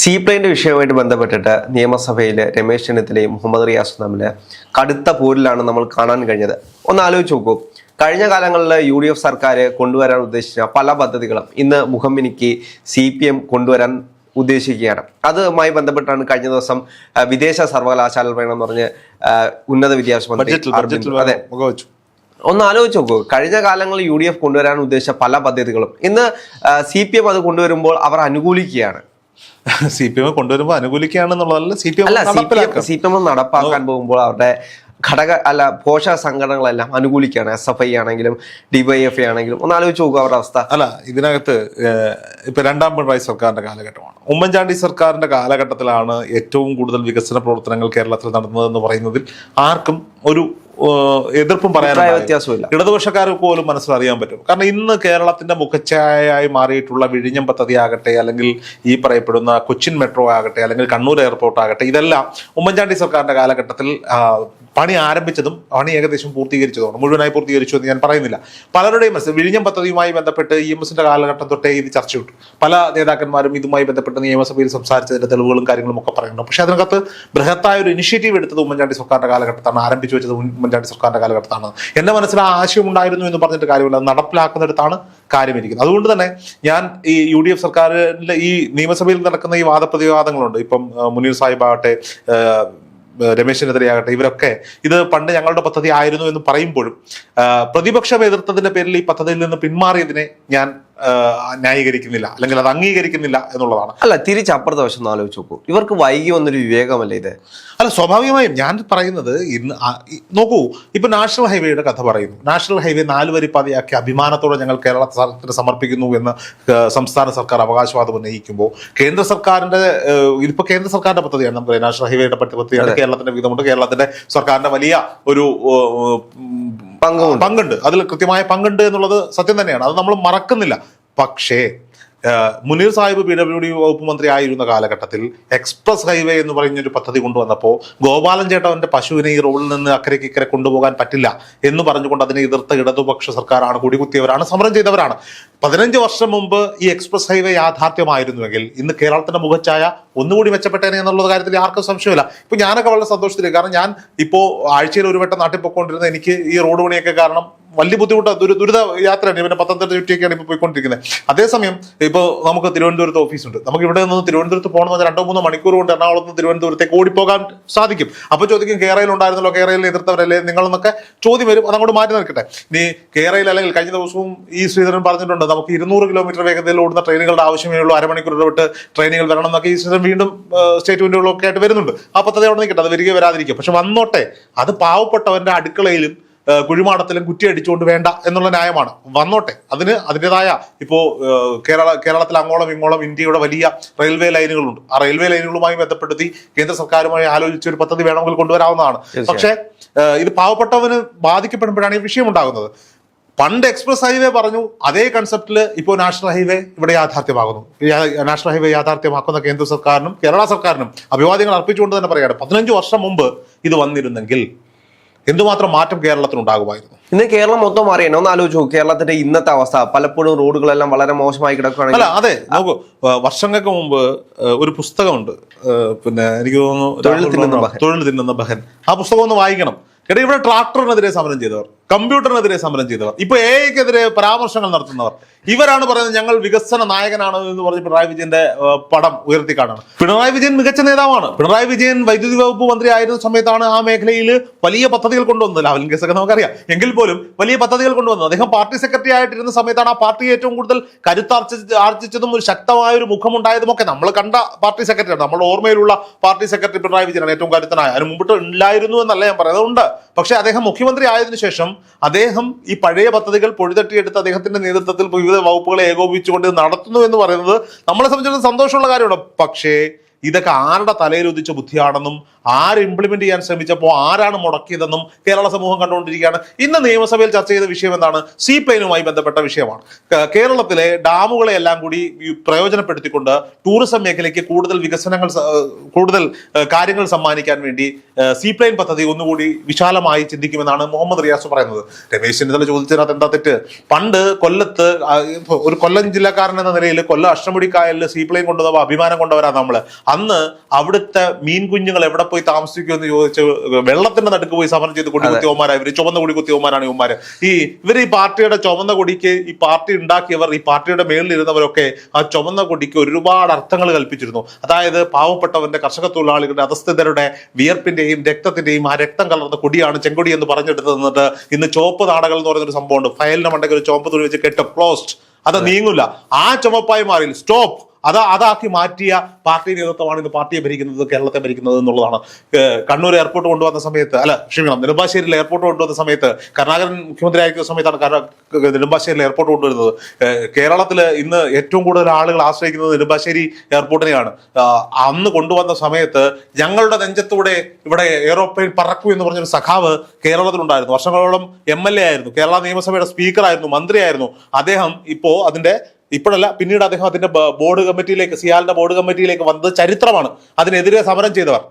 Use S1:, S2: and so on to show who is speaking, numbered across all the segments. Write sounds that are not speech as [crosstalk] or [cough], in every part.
S1: See പ്ലെയിന്റെ വിഷയവുമായിട്ട് ബന്ധപ്പെട്ടിട്ട് നിയമസഭയിൽ രമേശ് ചെന്നിത്തലയും മുഹമ്മദ് റിയാസും തമ്മിൽ കടുത്ത പോരിലാണ് നമ്മൾ കാണാൻ കഴിഞ്ഞത്. ഒന്ന് ആലോചിച്ച് നോക്കൂ. കഴിഞ്ഞ കാലങ്ങളിൽ യു ഡി എഫ് സർക്കാർ കൊണ്ടുവരാൻ ഉദ്ദേശിച്ച പല പദ്ധതികളും ഇന്ന് മുഖമ്മിനിക്ക് സി പി എം കൊണ്ടുവരാൻ ഉദ്ദേശിക്കുകയാണ്. അതുമായി ബന്ധപ്പെട്ടാണ് കഴിഞ്ഞ ദിവസം വിദേശ സർവകലാശാല വേണമെന്ന് പറഞ്ഞ് ഉന്നത വിദ്യാഭ്യാസ മന്ത്രി അതെ. ഒന്ന് ആലോചിച്ച് നോക്കൂ. കഴിഞ്ഞ കാലങ്ങളിൽ യു ഡി എഫ് കൊണ്ടുവരാൻ ഉദ്ദേശിച്ച പല പദ്ധതികളും ഇന്ന് സി പി എം അത് കൊണ്ടുവരുമ്പോൾ അവർ അനുകൂലിക്കുകയാണ്. [laughs]
S2: സി പി എം കൊണ്ടുവരുമ്പോൾ അനുകൂലിക്കുകയാണെന്നുള്ളതല്ല C P M
S1: C P M നടപ്പാക്കാൻ പോകുമ്പോൾ അവരുടെ ഘടക അല്ല പോഷക സംഘടനകളെല്ലാം അനുകൂലിക്കുകയാണ്. എസ് എഫ് ഐ ആണെങ്കിലും ഡിവൈഎഫ് ഐ ആണെങ്കിലും. ഒന്ന് ആലോചിച്ച് നോക്കുക അവരുടെ അവസ്ഥ.
S2: അല്ല ഇതിനകത്ത് ഇപ്പൊ രണ്ടാം പിണറായി സർക്കാരിന്റെ കാലഘട്ടമാണ്. ഉമ്മൻചാണ്ടി സർക്കാരിന്റെ കാലഘട്ടത്തിലാണ് ഏറ്റവും കൂടുതൽ വികസന പ്രവർത്തനങ്ങൾ കേരളത്തിൽ നടന്നതെന്ന് പറയുന്നതിൽ ആർക്കും ഒരു എതിർപ്പും പറയാൻ
S1: വ്യത്യാസമില്ല
S2: ഇടതുപക്ഷക്കാർക്ക് പോലും മനസ്സിലറിയാൻ പറ്റും. കാരണം ഇന്ന് കേരളത്തിന്റെ മുഖച്ഛായയായി മാറിയിട്ടുള്ള വിഴിഞ്ഞം പദ്ധതി ആകട്ടെ അല്ലെങ്കിൽ ഈ പറയപ്പെടുന്ന കൊച്ചിൻ മെട്രോ ആകട്ടെ അല്ലെങ്കിൽ കണ്ണൂർ എയർപോർട്ട് ആകട്ടെ ഇതെല്ലാം ഉമ്മൻചാണ്ടി സർക്കാരിന്റെ കാലഘട്ടത്തിൽ പണി ആരംഭിച്ചതും പണി ഏകദേശം പൂർത്തീകരിച്ചതുമാണ്. മുഴുവനായി പൂർത്തീകരിച്ചു എന്ന് ഞാൻ പറയുന്നില്ല. പലരുടെയും മനസ്സിൽ വിഴിഞ്ഞം പദ്ധതിയുമായി ബന്ധപ്പെട്ട് ഇ എം എസിന്റെ കാലഘട്ടം തൊട്ടേ ഇത് ചർച്ച വിട്ടു പല നേതാക്കന്മാരും ഇതുമായി ബന്ധപ്പെട്ട് നിയമസഭയിൽ സംസാരിച്ചതിന്റെ തെളിവുകളും കാര്യങ്ങളും ഒക്കെ പറയുന്നുണ്ട്. പക്ഷേ അതിനകത്ത് ബൃഹത്തായ ഒരു ഇനിഷ്യേറ്റീവ് എടുത്തത് ഉമ്മൻചാണ്ടി സർക്കാരിന്റെ കാലഘട്ടത്താണ് ആരംഭിച്ചു വെച്ചത് ഉമ്മൻചാണ്ടി സർക്കാരിന്റെ കാലഘട്ടത്താണ്. എന്റെ മനസ്സിൽ ആ ആശയം ഉണ്ടായിരുന്നു എന്ന് പറഞ്ഞിട്ട് കാര്യമില്ല നടപ്പിലാക്കുന്നിടത്താണ് കാര്യമിരിക്കുന്നത്. അതുകൊണ്ട് തന്നെ ഞാൻ ഈ യു ഡി എഫ് സർക്കാരിന്റെ ഈ നിയമസഭയിൽ നടക്കുന്ന ഈ വാദപ്രതിവാദങ്ങളുണ്ട്. ഇപ്പം മുനീർ സാഹിബ് ആകട്ടെ രമേശ് ചെന്നിത്തലയാകട്ടെ ഇവരൊക്കെ ഇത് പണ്ട് ഞങ്ങളുടെ പദ്ധതി ആയിരുന്നു എന്ന് പറയുമ്പോഴും പ്രതിപക്ഷ എതിർത്തതിന്റെ പേരിൽ ഈ പദ്ധതിയിൽ നിന്ന് പിന്മാറിയതിനെ ഞാൻ ന്യായീകരിക്കുന്നില്ല. അല്ലെങ്കിൽ അത് അംഗീകരിക്കുന്നില്ല എന്നുള്ളതാണ്.
S1: അല്ല തിരിച്ച് അപ്പുറത്തെ വശം ആലോചിച്ച് നോക്കൂ. ഇവർക്ക് വൈകി വന്നൊരു വിവേകമല്ലേ ഇത്?
S2: അല്ല സ്വാഭാവികമായും ഞാൻ പറയുന്നത് ഇന്ന് നോക്കൂ ഇപ്പൊ നാഷണൽ ഹൈവേയുടെ കഥ പറയുന്നു. നാഷണൽ ഹൈവേ നാല് വരി പാതയാക്കി അഭിമാനത്തോടെ ഞങ്ങൾ കേരള സർക്കാരിന് സമർപ്പിക്കുന്നു എന്ന് സംസ്ഥാന സർക്കാർ അവകാശവാദം ഉന്നയിക്കുമ്പോൾ കേന്ദ്ര സർക്കാരിന്റെ ഇപ്പൊ ഇതിപ്പോ കേന്ദ്ര സർക്കാരിന്റെ പദ്ധതിയാണ്. നമുക്ക് നാഷണൽ ഹൈവേയുടെ പദ്ധ- പദ്ധതിയാണ് കേരളത്തിന്റെ വിധമുണ്ട് കേരളത്തിന്റെ സർക്കാരിന്റെ വലിയ ഒരു പങ്കുണ്ട്. അതിൽ കൃത്യമായ പങ്കുണ്ട് എന്നുള്ളത് സത്യം തന്നെയാണ്. അത് നമ്മൾ മറക്കുന്നില്ല. പക്ഷേ Muneer Sahib P W D വകുപ്പ് മന്ത്രി ആയിരുന്ന കാലഘട്ടത്തിൽ എക്സ്പ്രസ് ഹൈവേ എന്ന് പറയുന്നൊരു പദ്ധതി കൊണ്ടുവന്നപ്പോൾ ഗോപാലൻ ചേട്ടവന്റെ പശുവിനെ ഈ റോഡിൽ നിന്ന് അക്കരയ്ക്ക് ഇക്കരെ കൊണ്ടുപോകാൻ പറ്റില്ല എന്ന് പറഞ്ഞുകൊണ്ട് അതിനെ എതിർത്ത ഇടതുപക്ഷ സർക്കാരാണ് കുടികുത്തിയവരാണ് സമരം ചെയ്തവരാണ്. പതിനഞ്ച് വർഷം മുമ്പ് ഈ എക്സ്പ്രസ് ഹൈവേ യാഥാർത്ഥ്യമായിരുന്നുവെങ്കിൽ ഇന്ന് കേരളത്തിന്റെ മുഖച്ഛായ ഒന്നുകൂടി മെച്ചപ്പെട്ടേനെ എന്നുള്ള കാര്യത്തിൽ ആർക്കും സംശയമില്ല. ഇപ്പൊ ഞാനൊക്കെ വളരെ സന്തോഷത്തിലേക്ക് കാരണം ഞാൻ ഇപ്പോൾ ആഴ്ചയിൽ ഒരു വട്ടം നാട്ടിൽ പോയിക്കൊണ്ടിരുന്ന എനിക്ക് ഈ റോഡ് പണിയൊക്കെ കാരണം വലിയ ബുദ്ധിമുട്ട് ദുരി ദുരിത യാത്രയാണ്. പിന്നെ പത്തനംതിട്ട ചുറ്റിയൊക്കെയാണ് ഇപ്പോൾ പോയിക്കൊണ്ടിരിക്കുന്നത്. അതേസമയം ഇപ്പോൾ നമുക്ക് തിരുവനന്തപുരത്ത് ഓഫീസുണ്ട്. നമുക്ക് ഇവിടെ നിന്ന് തിരുവനന്തപുരത്ത് പോകണമെന്ന് രണ്ടോ മൂന്നോ മണിക്കൂർ കൊണ്ട് എറണാകുളത്ത് നിന്ന് തിരുവനന്തപുരത്തേക്ക് ഓടിപ്പോകാൻ സാധിക്കും. അപ്പോൾ ചോദിക്കും കേരളയിൽ ഉണ്ടായിരുന്നല്ലോ കേരളയിൽ എതിർത്തവരല്ലേ നിങ്ങളെന്നൊക്കെ ചോദ്യം വരും. അതങ്ങോട്ട് മാറ്റി നിൽക്കട്ടെ. ഇനി കേരളയിൽ അല്ലെങ്കിൽ കഴിഞ്ഞ ദിവസവും ഈ ശ്രീധരൻ പറഞ്ഞിട്ടുണ്ട് നമുക്ക് ഇരുന്നൂറ് കിലോമീറ്റർ വേഗതയിൽ ഓടുന്ന ട്രെയിനുകളുടെ ആവശ്യമേ ഉള്ളൂ. അരമണിക്കൂർ ഇടവിട്ട് ട്രെയിനുകൾ വരണം എന്നൊക്കെ ഈ ശ്രീധരൻ വീണ്ടും സ്റ്റേറ്റ്മെന്റുകളൊക്കെ ആയിട്ട് വരുന്നുണ്ട്. ആ പദ്ധതി അവിടെ നിൽക്കട്ടെ. അത് വരികയെ വരാതിരിക്കും പക്ഷെ വന്നോട്ടെ അത് പാവപ്പെട്ടവന്റെ അടുക്കളയിലും കുഴിമാടത്തിലും കുറ്റി അടിച്ചുകൊണ്ട് വേണ്ട എന്നുള്ള ന്യായമാണ്. വന്നോട്ടെ. അതിന് അതിന്റെതായ ഇപ്പോൾ കേരള കേരളത്തിൽ അങ്ങോളം ഇങ്ങോളം ഇന്ത്യയുടെ വലിയ റെയിൽവേ ലൈനുകളുണ്ട്. ആ റെയിൽവേ ലൈനുകളുമായി ബന്ധപ്പെടുത്തി കേന്ദ്ര സർക്കാരുമായി ആലോചിച്ച് ഒരു പദ്ധതി വേണമെങ്കിൽ കൊണ്ടുവരാവുന്നതാണ്. പക്ഷേ ഇത് പാവപ്പെട്ടവന് ബാധിക്കപ്പെടുമ്പോഴാണ് ഈ വിഷയം ഉണ്ടാകുന്നത്. പണ്ട് എക്സ്പ്രസ് ഹൈവേ പറഞ്ഞു അതേ കൺസെപ്റ്റിൽ ഇപ്പോൾ നാഷണൽ ഹൈവേ ഇവിടെ യാഥാർത്ഥ്യമാകുന്നു. നാഷണൽ ഹൈവേ യാഥാർത്ഥ്യമാക്കുന്ന കേന്ദ്ര സർക്കാരിനും കേരള സർക്കാരിനും അഭിവാദ്യങ്ങൾ അർപ്പിച്ചുകൊണ്ട് തന്നെ പറയാണ് പതിനഞ്ച് വർഷം മുമ്പ് ഇത് വന്നിരുന്നെങ്കിൽ എന്തുമാത്രം മാറ്റം കേരളത്തിനുണ്ടാകുമായിരുന്നു?
S1: ഇന്ന് കേരളം മൊത്തം അറിയണം ഒന്ന് ആലോചിച്ചു കേരളത്തിന്റെ ഇന്നത്തെ അവസ്ഥ. പലപ്പോഴും റോഡുകളെല്ലാം വളരെ മോശമായി കിടക്കുകയാണ്
S2: അല്ല അതെ നോക്കൂ വർഷങ്ങൾക്ക് മുമ്പ് ഒരു പുസ്തകമുണ്ട്. പിന്നെ എനിക്ക് തോന്നുന്നു
S1: തൊഴിൽ
S2: രാഹുൽ
S1: തിന്നുന്ന
S2: തൊഴിൽ തിന്നുന്ന ബഹൻ. ആ പുസ്തകം ഒന്ന് വായിക്കണം. കേട്ടോ ഇവിടെ ട്രാക്ടറിനെതിരെ സമരം ചെയ്തവർ. കമ്പ്യൂട്ടറിനെതിരെ സമരം ചെയ്തവർ. ഇപ്പൊ എ എക്കെതിരെ പരാമർശങ്ങൾ നടത്തുന്നവർ. ഇവരാണ് പറയുന്നത് ഞങ്ങൾ വികസന നായകനാണ് എന്ന് പറഞ്ഞ് പിണറായി വിജയന്റെ പടം ഉയർത്തി ഉയർത്തിക്കാണാണ്. പിണറായി വിജയൻ മികച്ച നേതാവാണ്. പിണറായി വിജയൻ വൈദ്യുതി വകുപ്പ് മന്ത്രി ആയിരുന്ന സമയത്താണ് ആ മേഖലയിൽ വലിയ പദ്ധതികൾ കൊണ്ടുവന്നത്. ലാവലിൻ കേസൊക്കെ നമുക്കറിയാം. എങ്കിൽ പോലും വലിയ പദ്ധതികൾ കൊണ്ടുവന്നത്. അദ്ദേഹം പാർട്ടി സെക്രട്ടറി ആയിട്ടിരുന്ന സമയത്താണ് ആ പാർട്ടി ഏറ്റവും കൂടുതൽ കരുത്താർച്ച ആർജിച്ചതും ഒരു ശക്തമായ ഒരു മുഖമുണ്ടായതും ഒക്കെ നമ്മൾ കണ്ട പാർട്ടി സെക്രട്ടറിയാണ് നമ്മുടെ ഓർമ്മയിലുള്ള പാർട്ടി സെക്രട്ടറി പിണറായി വിജയനാണ് ഏറ്റവും കരുത്തനായ. അതിന് മുമ്പിട്ട് ഉണ്ടായിരുന്നു എന്നല്ല ഞാൻ പറയുന്നത്. ഉണ്ട് പക്ഷേ അദ്ദേഹം മുഖ്യമന്ത്രി ആയതിനു ശേഷം അദ്ദേഹം ഈ പഴയ പദ്ധതികൾ പൊഴിതട്ടിയെടുത്ത് അദ്ദേഹത്തിന്റെ നേതൃത്വത്തിൽ വിവിധ വകുപ്പുകളെ ഏകോപിപ്പിച്ചുകൊണ്ട് നടത്തുന്നു എന്ന് പറയുന്നത് നമ്മളെ സംബന്ധിച്ചിടത്തോളം സന്തോഷമുള്ള കാര്യമാണ്. പക്ഷേ ഇതൊക്കെ ആരുടെ തലയിൽ ഉദിച്ച ബുദ്ധിയാണെന്നും ആര് ഇംപ്ലിമെന്റ് ചെയ്യാൻ ശ്രമിച്ചപ്പോൾ ആരാണ് മുടക്കിയതെന്നും കേരള സമൂഹം കണ്ടുകൊണ്ടിരിക്കുകയാണ്. ഇന്ന് നിയമസഭയിൽ ചർച്ച ചെയ്ത വിഷയം എന്താണ്? സി പ്ലെയിനുമായി ബന്ധപ്പെട്ട വിഷയമാണ്. കേരളത്തിലെ ഡാമുകളെ എല്ലാം കൂടി പ്രയോജനപ്പെടുത്തിക്കൊണ്ട് ടൂറിസം മേഖലയ്ക്ക് കൂടുതൽ വികസനങ്ങൾ കൂടുതൽ കാര്യങ്ങൾ സമ്മാനിക്കാൻ വേണ്ടി സി പ്ലെയിൻ പദ്ധതി ഒന്നുകൂടി വിശാലമായി ചിന്തിക്കുമെന്നാണ് മുഹമ്മദ് റിയാസ് പറയുന്നത്. രമേശ് ചെന്നിത്തല ചോദിച്ചതിനകത്ത് എന്താ തെറ്റ്? പണ്ട് കൊല്ലത്ത് ഒരു കൊല്ലം ജില്ലക്കാരൻ എന്ന നിലയിൽ കൊല്ലം അഷ്ടമുടിക്കായലിൽ സീ പ്ലെയിൻ കൊണ്ടുപോകുമ്പോൾ അഭിമാനം കൊണ്ടുവരാ നമ്മൾ. അന്ന് അവിടുത്തെ മീൻ കുഞ്ഞുങ്ങൾ എവിടെ പോയി താമസിക്കുമെന്ന് ചോദിച്ച് വെള്ളത്തിന്റെ നടുക്ക് പോയി സമരം ചെയ്ത് കൊടി കുത്തിയവന്മാരാണ് ഇവർ. ചുവന്ന കൊടി കുത്തിയവന്മാരാണ് ഇവന്മാര്. ഈ ഇവർ ഈ പാർട്ടിയുടെ ചുവന്ന കൊടിക്ക് ഈ പാർട്ടി ഉണ്ടാക്കിയവർ ഈ പാർട്ടിയുടെ മേളിൽ ഇരുന്നവരൊക്കെ ആ ചുവന്ന കൊടിക്ക് ഒരുപാട് അർത്ഥങ്ങൾ കൽപ്പിച്ചിരുന്നു. അതായത് പാവപ്പെട്ടവന്റെ കർഷക തൊഴിലാളികളുടെ അധസ്ഥിതരുടെ വിയർപ്പിന്റെയും രക്തത്തിന്റെയും ആ രക്തം കലർന്ന കൊടിയാണ് ചെങ്കൊടി എന്ന് പറഞ്ഞെടുത്ത് നിന്നിട്ട് ഇന്ന് ചുവപ്പ് നാടകൾ എന്ന് പറയുന്ന ഒരു സംഭവമുണ്ട്. ഫയലിന്റെ മണ്ടയ്ക്ക് ഒരു ചുവപ്പ് തുണി വെച്ച് കെട്ട്. ക്ലോസ്ഡ്. അത് നീങ്ങില്ല ആ ചുമപ്പായി മാറി. സ്റ്റോപ്പ്. അത് അതാക്കി മാറ്റിയ പാർട്ടി നേതൃത്വമാണ് ഇന്ന് പാർട്ടിയെ ഭരിക്കുന്നത് കേരളത്തെ ഭരിക്കുന്നത് എന്നുള്ളതാണ്. കണ്ണൂർ എയർപോർട്ട് കൊണ്ടുവന്ന സമയത്ത് അല്ല ക്ഷമിക്കണം നെടുമ്പാശ്ശേരിയിൽ എയർപോർട്ട് കൊണ്ടുവന്ന സമയത്ത് കരുണാകരൻ മുഖ്യമന്ത്രി ആയിരിക്കുന്ന സമയത്താണ് നെടുമ്പാശ്ശേരിയിൽ എയർപോർട്ട് കൊണ്ടുവരുന്നത്. കേരളത്തിൽ ഇന്ന് ഏറ്റവും കൂടുതൽ ആളുകൾ ആശ്രയിക്കുന്നത് നെടുമ്പാശ്ശേരി എയർപോർട്ടിനെയാണ്. അന്ന് കൊണ്ടുവന്ന സമയത്ത് ഞങ്ങളുടെ നെഞ്ചത്തൂടെ ഇവിടെ എയറോപ്ലെയിൻ പറക്കൂ എന്ന് പറഞ്ഞൊരു സഖാവ് കേരളത്തിലുണ്ടായിരുന്നു. വർഷങ്ങളോളം എം എൽ എ ആയിരുന്നു. കേരള നിയമസഭയുടെ സ്പീക്കറായിരുന്നു മന്ത്രിയായിരുന്നു. അദ്ദേഹം ഇപ്പോൾ അതിന്റെ ഇപ്പോഴല്ല പിന്നീട് അദ്ദേഹം അതിന്റെ ബോർഡ് കമ്മിറ്റിയിലേക്ക് സിയാലിന്റെ ബോർഡ് കമ്മിറ്റിയിലേക്ക് വന്നത് ചരിത്രമാണ്. അതിനെതിരെ സമരം ചെയ്തവർ.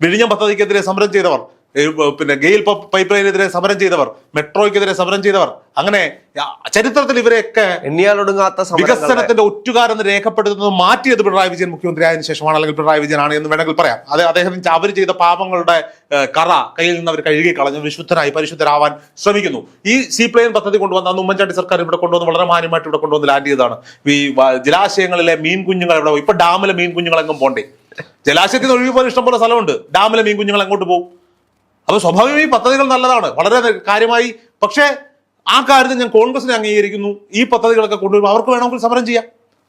S2: വിഴിഞ്ഞം പദ്ധതിക്കെതിരെ സമരം ചെയ്തവർ. പിന്നെ ഗെയിൽ പൈപ്പ് ലൈനെതിരെ സമരം ചെയ്തവർ മെട്രോയ്ക്കെതിരെ സമരം ചെയ്തവർ അങ്ങനെ ചരിത്രത്തിൽ ഇവരെയൊക്കെ
S1: എണ്ണിയാലൊടുങ്ങാത്ത
S2: വികസനത്തിന്റെ ഒറ്റുകാരെന്ന് രേഖപ്പെടുത്തുന്നത് മാറ്റിയത് പിണറായി വിജയൻ മുഖ്യമന്ത്രി ആയതിനു ശേഷമാണ് അല്ലെങ്കിൽ പിണറായി വിജയനാണ് എന്ന് വേണമെങ്കിൽ പറയാം. അത് അദ്ദേഹം അവർ ചെയ്ത പാപങ്ങളുടെ കറ കയ്യിൽ നിന്ന് അവർ കഴുകി കളഞ്ഞ് വിശുദ്ധനായി പരിശുദ്ധരാവാൻ ശ്രമിക്കുന്നു. ഈ സീ പ്ലെയിൻ പദ്ധതി കൊണ്ടുവന്ന അന്ന് ഉമ്മൻചാണ്ടി സർക്കാർ ഇവിടെ കൊണ്ടുവന്ന് വളരെ മാന്യമായിട്ട് ഇവിടെ കൊണ്ടുവന്ന് ലാൻഡ് ചെയ്തതാണ്. ഈ ജലാശയങ്ങളിലെ മീൻ കുഞ്ഞുങ്ങൾ എവിടെ പോകും ഇപ്പൊ ഡാമിലെ മീൻ കുഞ്ഞുങ്ങൾ എങ്ങും പോണ്ടേ? ജലാശയത്തിൽ നിന്ന് ഒഴുകി പോലെ ഇഷ്ടംപോലെ സ്ഥലമുണ്ട്. ഡാമിലെ മീൻ കുഞ്ഞുങ്ങൾ എങ്ങോട്ട് പോകും അപ്പൊ സ്വാഭാവികമായി ഈ പദ്ധതികൾ നല്ലതാണ്. വളരെ കാര്യമായി. പക്ഷേ ആ കാര്യത്തിൽ ഞാൻ കോൺഗ്രസിനെ അംഗീകരിക്കുന്നു. ഈ പദ്ധതികളൊക്കെ കൊണ്ടുവരുമ്പോൾ അവർക്ക് വേണമെങ്കിൽ സമരം ചെയ്യാം.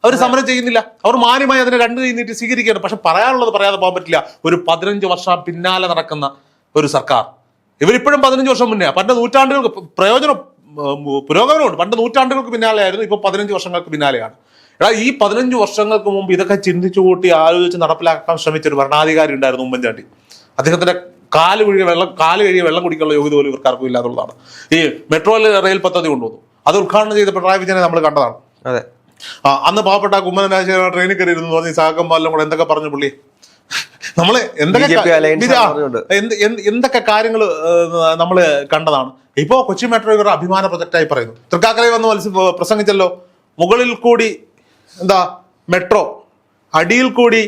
S2: അവർ സമരം ചെയ്യുന്നില്ല. അവർ മാന്യമായി അതിനെ രണ്ട് കൈ നീട്ടി സ്വീകരിക്കുകയാണ്. പക്ഷെ പറയാനുള്ളത് പറയാതെ പോകാൻ പറ്റില്ല. ഒരു പതിനഞ്ച് വർഷം പിന്നാലെ നടക്കുന്ന ഒരു സർക്കാർ. ഇവരിപ്പോഴും പതിനഞ്ച് വർഷം മുന്നേ. പണ്ട് നൂറ്റാണ്ടുകൾക്ക് പ്രയോജനം പുരോഗമനമുണ്ട്. പണ്ട് നൂറ്റാണ്ടുകൾക്ക് പിന്നാലെയായിരുന്നു. ഇപ്പൊ പതിനഞ്ച് വർഷങ്ങൾക്ക് പിന്നാലെയാണ്. എടാ ഈ പതിനഞ്ച് വർഷങ്ങൾക്ക് മുമ്പ് ഇതൊക്കെ ചിന്തിച്ചു കൂട്ടി ആലോചിച്ച് നടപ്പിലാക്കാൻ ശ്രമിച്ച ഒരു ഭരണാധികാരി ഉണ്ടായിരുന്നു ഉമ്മൻചാണ്ടി. അദ്ദേഹത്തിന്റെ കാൽ കഴുകി വെള്ളം കാൽ കഴുകിയ വെള്ളം കുടിക്കാനുള്ള യോഗ്യത പോലും ഇവർക്കാർക്കും ഇല്ലാതുള്ളതാണ് ഈ മെട്രോ റെയിൽ പദ്ധതി കൊണ്ടുവന്നു. അത് ഉദ്ഘാടനം ചെയ്ത പിണറായി വിജയനെ നമ്മൾ കണ്ടതാണ്.
S1: അതെ.
S2: ആ, അന്ന് പാവപ്പെട്ട കുമ്മനം രാജശേഖരൻ ട്രെയിനിൽ കയറി ഇരുന്നു പറഞ്ഞ് പാലം കൂടെ എന്തൊക്കെ പറഞ്ഞു പുള്ളി? നമ്മൾ എന്തൊക്കെ എന്തൊക്കെ കാര്യങ്ങൾ നമ്മൾ കണ്ടതാണ്. ഇപ്പോ കൊച്ചി മെട്രോ ഇവരുടെ അഭിമാന പ്രൊജക്റ്റായി പറയുന്നു. തൃക്കാക്കരയിൽ വന്ന് മത്സ്യ പ്രസംഗിച്ചല്ലോ. മുകളിൽ കൂടി എന്താ മെട്രോ അടിയിൽ കൂടി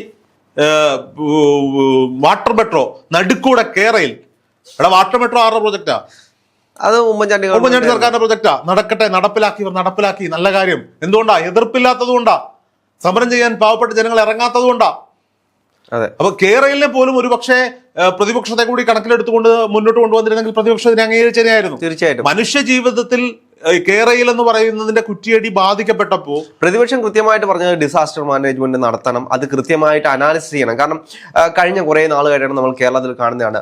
S2: വാട്ടർ മെട്രോ നടുക്കൂടെ കേരയിൽ. എടാ വാട്ടർ മെട്രോ ആരുടെ പ്രൊജക്റ്റാ?
S1: അത് ഉമ്മൻചാണ്ടി
S2: ഉമ്മൻചാണ്ടി സർക്കാരിന്റെ പ്രൊജക്റ്റാ. നടക്കട്ടെ നടപ്പിലാക്കി നടപ്പിലാക്കി. നല്ല കാര്യം. എന്തുകൊണ്ടാ? എതിർപ്പില്ലാത്തത് കൊണ്ടാ. സമരം ചെയ്യാൻ പാവപ്പെട്ട ജനങ്ങൾ ഇറങ്ങാത്തത് കൊണ്ടാ.
S1: അതെ.
S2: അപ്പൊ കേരളിനെ പോലും ഒരു പക്ഷേ പ്രതിപക്ഷത്തെ കൂടി കണക്കിലെടുത്തുകൊണ്ട് മുന്നോട്ട് കൊണ്ടുവന്നിരുന്നെങ്കിൽ പ്രതിപക്ഷത്തിന് അംഗീകരിച്ചതിനായിരുന്നു
S1: തീർച്ചയായിട്ടും.
S2: മനുഷ്യ ജീവിതത്തിൽ കേരയിൽ എന്ന് പറയുന്നതിന്റെ കുറ്റിയടി ബാധിക്കപ്പെട്ടപ്പോ
S1: പ്രതിപക്ഷം കൃത്യമായിട്ട് പറഞ്ഞത് ഡിസാസ്റ്റർ മാനേജ്മെന്റ് നടത്തണം. അത് കൃത്യമായിട്ട് അനാലിസിസ് ചെയ്യണം. കാരണം കഴിഞ്ഞ കുറേ നാളുകളായിട്ടാണ് നമ്മൾ കേരളത്തിൽ കാണുന്നതാണ്.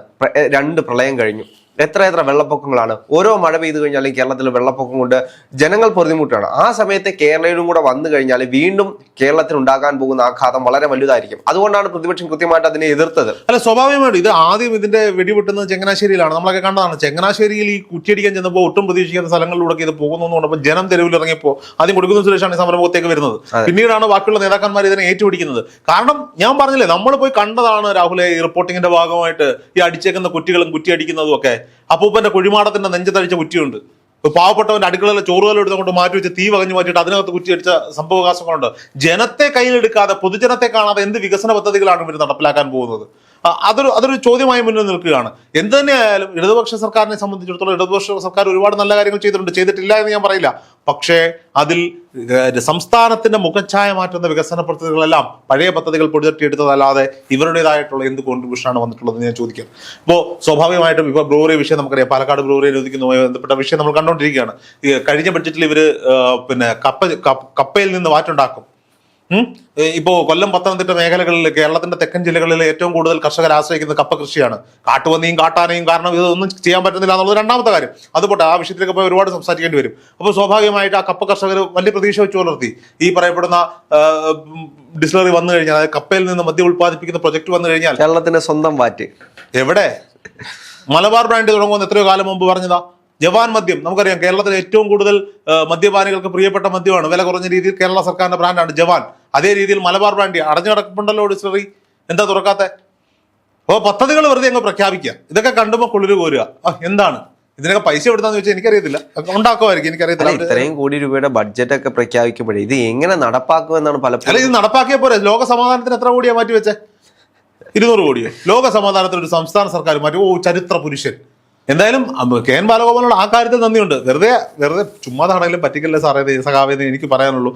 S1: രണ്ട് പ്രളയം കഴിഞ്ഞു. എത്ര എത്ര വെള്ളപ്പൊക്കങ്ങളാണ്? ഓരോ മഴ പെയ്തു കഴിഞ്ഞാലും കേരളത്തിൽ വെള്ളപ്പൊക്കം കൊണ്ട് ജനങ്ങൾ പൊറുതിമുട്ടാണ് ആ സമയത്ത് കേരളയിലും കൂടെ വന്നു കഴിഞ്ഞാൽ വീണ്ടും കേരളത്തിൽ ഉണ്ടാകാൻ പോകുന്ന ആഘാതം വളരെ വലുതായിരിക്കും. അതുകൊണ്ടാണ് പ്രതിപക്ഷം കൃത്യമായിട്ട് അതിനെ എതിർത്തത്.
S2: അല്ല സ്വാഭാവികമായിട്ടും ഇത് ആദ്യം ഇതിന്റെ വെടിവെട്ടുന്നത് ചങ്ങനാശ്ശേരിയിലാണ്. നമ്മളൊക്കെ കണ്ടതാണ്. ചങ്ങനാശ്ശേരിയിൽ ഈ കുറ്റിയടിക്കാൻ ചെന്നപ്പോൾ ഒട്ടും പ്രതീക്ഷിക്കാത്ത സ്ഥലങ്ങളിലൂടെ ഇത് പോകുന്നു കൊണ്ടപ്പോൾ പറഞ്ഞപ്പോൾ ജനം തെരുവിൽ ഇറങ്ങിയപ്പോൾ ആദ്യം കൊടുക്കുന്ന സുരേഷാണ് ഈ സമരമുഖത്തേക്ക് വരുന്നത്. പിന്നീടാണ് ബാക്കിയുള്ള നേതാക്കന്മാർ ഇതിനെ ഏറ്റുപിടിക്കുന്നത്. കാരണം ഞാൻ പറഞ്ഞില്ലേ നമ്മൾ പോയി കണ്ടതാണ് രാഹുലെ ഈ റിപ്പോർട്ടിങ്ങിന്റെ ഭാഗമായിട്ട് ഈ അടിച്ചേക്കുന്ന കുറ്റികളും കുറ്റിയടിക്കുന്നതും ഒക്കെ. അപ്പൂപ്പന്റെ കുഴിമാടത്തിന്റെ നെഞ്ചത്തടിച്ച കുറ്റിയുണ്ട്. പാവപ്പെട്ടവന്റെ അടുക്കളയിലെ ചോറുകലം എടുത്തുകൊണ്ട് മാറ്റി വെച്ച് തീ വകഞ്ഞു മാറ്റിയിട്ട് അതിനകത്ത് കുറ്റിയടിച്ച സംഭവകാശങ്ങളുണ്ട്. ജനത്തെ കയ്യിലെടുക്കാതെ പൊതുജനത്തെ കാണാതെ എന്ത് വികസന പദ്ധതികളാണ് ഇവർ നടപ്പിലാക്കാൻ പോകുന്നത്? അതൊരു അതൊരു ചോദ്യമായി മുന്നിൽ നിൽക്കുകയാണ്. എന്ത് തന്നെയായാലും ഇടതുപക്ഷ സർക്കാരിനെ സംബന്ധിച്ചിടത്തോളം ഇടതുപക്ഷ സർക്കാർ ഒരുപാട് നല്ല കാര്യങ്ങൾ ചെയ്തിട്ടുണ്ട്. ചെയ്തിട്ടില്ല എന്ന് ഞാൻ പറയില്ല. പക്ഷേ അതിൽ സംസ്ഥാനത്തിന്റെ മുഖച്ഛായ മാറ്റുന്ന വികസന പദ്ധതികളെല്ലാം പഴയ പദ്ധതികൾ പൊടിതട്ടിയെടുത്തതല്ലാതെ ഇവരുടേതായിട്ടുള്ള എന്ത് കോൺട്രിബ്യൂഷനാണ് വന്നിട്ടുള്ളത് ഞാൻ ചോദിക്കാം. ഇപ്പോൾ സ്വാഭാവികമായിട്ടും ഇപ്പോൾ ബ്രൂവറി വിഷയം നമുക്കറിയാം. പാലക്കാട് ബ്രൂവറി അനുവദിക്കുന്നതുമായി ബന്ധപ്പെട്ട വിഷയം നമ്മൾ കണ്ടുകൊണ്ടിരിക്കുകയാണ് കഴിഞ്ഞ ബഡ്ജറ്റിൽ ഇവർ പിന്നെ കപ്പ കപ്പ- കപ്പയിൽ നിന്ന് വാറ്റുണ്ടാക്കും. ഇപ്പോ കൊല്ലം പത്തനംതിട്ട മേഖലകളിൽ കേരളത്തിന്റെ തെക്കൻ ജില്ലകളിൽ ഏറ്റവും കൂടുതൽ കർഷകർ ആശ്രയിക്കുന്നത് കപ്പ കൃഷിയാണ്. കാട്ടുപന്നിയും കാട്ടാനയും കാരണം ഇതൊന്നും ചെയ്യാൻ പറ്റുന്നില്ല എന്നുള്ളത് രണ്ടാമത്തെ കാര്യം. അതുപോട്ടെ ആ വിഷയത്തിലൊക്കെ പോയി ഒരുപാട് സംസാരിക്കേണ്ടി വരും. അപ്പോൾ സ്വാഭാവികമായിട്ട് ആ കപ്പ കർഷകർ വലിയ പ്രതീക്ഷ വെച്ച് പുലർത്തി. ഈ പറയപ്പെടുന്ന ഡിസ്ലറി വന്നു കഴിഞ്ഞാൽ അതായത് കപ്പയിൽ നിന്ന് മദ്യം ഉൽപ്പാദിപ്പിക്കുന്ന പ്രൊജക്ട് വന്നു കഴിഞ്ഞാൽ
S1: കേരളത്തിന്റെ സ്വന്തം വാറ്റ്.
S2: എവിടെ? മലബാർ ബ്രാൻഡ് തുടങ്ങുമെന്ന് എത്രയോ കാലം മുമ്പ് പറഞ്ഞതാ. ജവാൻ മദ്യം. നമുക്കറിയാം കേരളത്തിലെ ഏറ്റവും കൂടുതൽ മദ്യപാനികൾക്ക് പ്രിയപ്പെട്ട മദ്യമാണ്. വില കുറഞ്ഞ രീതിയിൽ കേരള സർക്കാരിന്റെ ബ്രാൻഡാണ് ജവാൻ. അതേ രീതിയിൽ മലബാർ ബ്രാൻഡ് അടഞ്ഞു കിടപ്പുണ്ടല്ലോ ഡിസ്റ്ററി എന്താ തുറക്കാത്ത? അപ്പോൾ പദ്ധതികൾ വെറുതെ അങ്ങ് പ്രഖ്യാപിക്കുക. ഇതൊക്കെ കണ്ടുമ്പോൾ കുളിര് കോരുക. എന്താണ്? ഇതിനൊക്കെ പൈസ എടുത്താന്ന് വെച്ചാൽ എനിക്കറിയത്തില്ല. ഉണ്ടാക്കുമായിരിക്കും എനിക്കറിയത്തില്ല.
S1: ഇത്രയും കോടി രൂപയുടെ ബഡ്ജറ്റ് ഒക്കെ പ്രഖ്യാപിക്കുമ്പോഴേ ഇത് എങ്ങനെ നടപ്പാക്കുമെന്നാണ് പലപ്പോഴും
S2: ഇത് നടപ്പാക്കിയ പോലെ ലോക സമാധാനത്തിന് എത്ര കോടിയാ മാറ്റി വെച്ചേ? ഇരുന്നൂറ് കോടിയോ? ലോക സമാധാനത്തിന് ഒരു സംസ്ഥാന സർക്കാർ മാറ്റി. ഓ ചരിത്ര പുരുഷൻ. എന്തായാലും കെ എൻ ബാലഗോപാലിനോട് ആ കാര്യത്തിൽ നന്ദിയുണ്ട്. വെറുതെ വെറുതെ ചുമ്മാതാണെങ്കിലും പറ്റിക്കല്ലേ സാറേ സഖാവേന്ന് എനിക്ക് പറയാനുള്ളൂ.